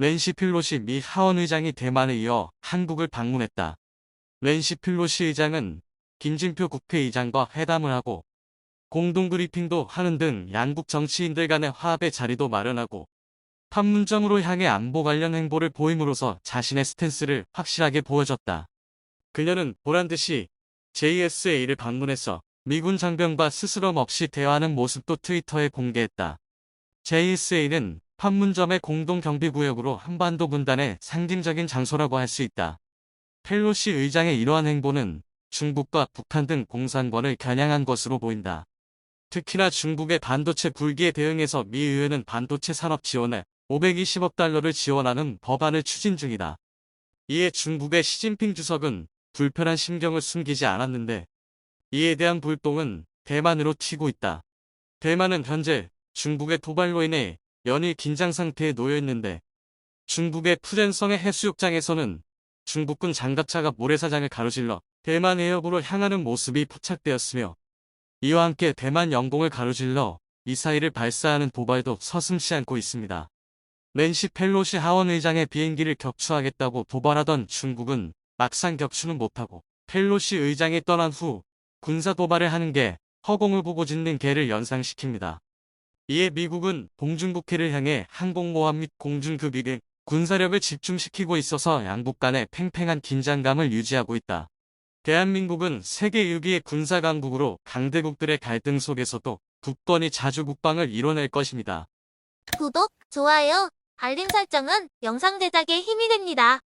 낸시 필로시 미 하원 의장이 대만에 이어 한국을 방문했다. 낸시 필로시 의장은 김진표 국회의장과 회담을 하고 공동 브리핑도 하는 등 양국 정치인들 간의 화합의 자리도 마련하고 판문점으로 향해 안보 관련 행보를 보임으로써 자신의 스탠스를 확실하게 보여줬다. 그녀는 보란듯이 JSA를 방문해서 미군 장병과 스스럼 없이 대화하는 모습도 트위터에 공개했다. JSA는 판문점의 공동 경비구역으로 한반도 분단의 상징적인 장소라고 할 수 있다. 펠로시 의장의 이러한 행보는 중국과 북한 등 공산권을 겨냥한 것으로 보인다. 특히나 중국의 반도체 굴기에 대응해서 미 의회는 반도체 산업 지원에 520억 달러를 지원하는 법안을 추진 중이다. 이에 중국의 시진핑 주석은 불편한 심경을 숨기지 않았는데 이에 대한 불똥은 대만으로 튀고 있다. 대만은 현재 중국의 도발로 인해 연일 긴장 상태에 놓여 있는데 중국의 푸젠성의 해수욕장에서는 중국군 장갑차가 모래사장을 가로질러 대만 해협으로 향하는 모습이 포착되었으며 이와 함께 대만 영공을 가로질러 미사일을 발사하는 도발도 서슴지 않고 있습니다. 낸시 펠로시 하원 의장의 비행기를 격추하겠다고 도발하던 중국은 막상 격추는 못하고 펠로시 의장이 떠난 후 군사 도발을 하는 게 허공을 보고 짖는 개를 연상시킵니다. 이에 미국은 동중국해를 향해 항공모함 및 공중급이 등 군사력을 집중시키고 있어서 양국 간의 팽팽한 긴장감을 유지하고 있다. 대한민국은 세계 6위의 군사 강국으로 강대국들의 갈등 속에서도 굳건히 자주 국방을 이뤄낼 것입니다. 구독, 좋아요, 알림 설정은 영상 제작에 힘이 됩니다.